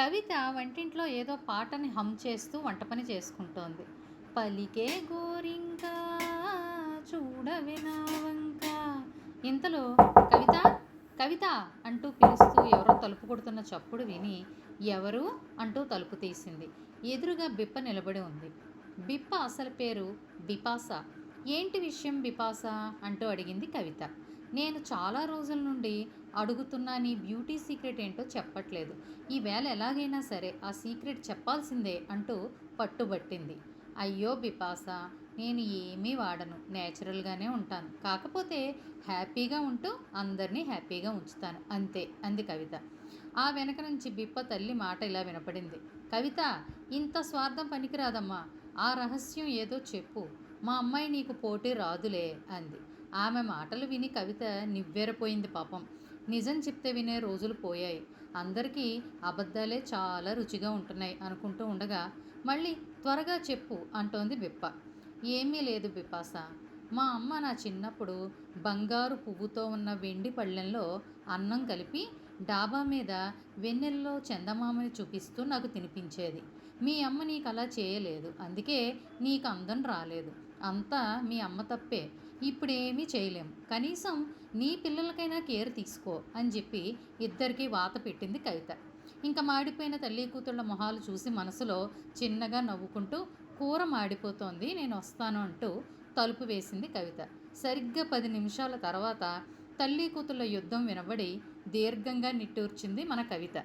కవిత వంటింట్లో ఏదో పాటని హమ్ చేస్తూ వంట పని చేసుకుంటోంది. పలికే గోరింక చూడవే నా వంక. ఇంతలో కవిత కవిత అంటూ పిలుస్తూ ఎవరో తలుపు కొడుతున్న చప్పుడు విని ఎవరు అంటూ తలుపు తీసింది. ఎదురుగా బిప్ప నిలబడి ఉంది. బిప్ప అసలు పేరు బిపాస. ఏంటి విషయం బిపాస? అంటూ అడిగింది కవిత. నేను చాలా రోజుల నుండి అడుగుతున్నా నీ బ్యూటీ సీక్రెట్ ఏంటో చెప్పట్లేదు. ఈవేళ ఎలాగైనా సరే ఆ సీక్రెట్ చెప్పాల్సిందే అంటూ పట్టుబట్టింది. అయ్యో బిపాస నేను ఏమీ వాడను. నేచురల్గానే ఉంటాను. కాకపోతే హ్యాపీగా ఉంటూ అందరినీ హ్యాపీగా ఉంచుతాను. అంతే అంది కవిత. ఆ వెనక నుంచి బిప్ప తల్లి మాట ఇలా వినపడింది. కవిత ఇంత స్వార్థం పనికిరాదమ్మా. ఆ రహస్యం ఏదో చెప్పు. మా అమ్మాయి నీకు పోటీ రాదులే అంది. ఆమె మాటలు విని కవిత నివ్వెరపోయింది పాపం. నిజం చెప్తే వినే రోజులు పోయాయి. అందరికీ అబద్ధాలే చాలా రుచిగా ఉంటున్నాయి అనుకుంటూ ఉండగా మళ్ళీ త్వరగా చెప్పు అంటోంది బిప్ప. ఏమీ లేదు బిపాస మా అమ్మ నా చిన్నప్పుడు బంగారు పువ్వుతో ఉన్న వెండి పళ్ళెంలో అన్నం కలిపి డాబా మీద వెన్నెల్లో చందమామని చూపిస్తూ నాకు తినిపించేది. మీ అమ్మ నీకు అలా చేయలేదు. అందుకే నీకు అందం రాలేదు. అంతా మీ అమ్మ తప్పే. ఇప్పుడేమీ చేయలేం. కనీసం నీ పిల్లలకైనా కేర్ తీసుకో అని చెప్పి ఇద్దరికి వాత పెట్టింది కవిత. ఇంకా మాడిపోయిన తల్లి కూతుళ్ళ మొహాలు చూసి మనసులో చిన్నగా నవ్వుకుంటూ కూర మాడిపోతోంది నేను వస్తాను అంటూ తలుపు వేసింది కవిత. సరిగ్గా పది నిమిషాల తర్వాత తల్లి కూతుళ్ళ యుద్ధం వినబడి దీర్ఘంగా నిట్టూర్చింది మన కవిత.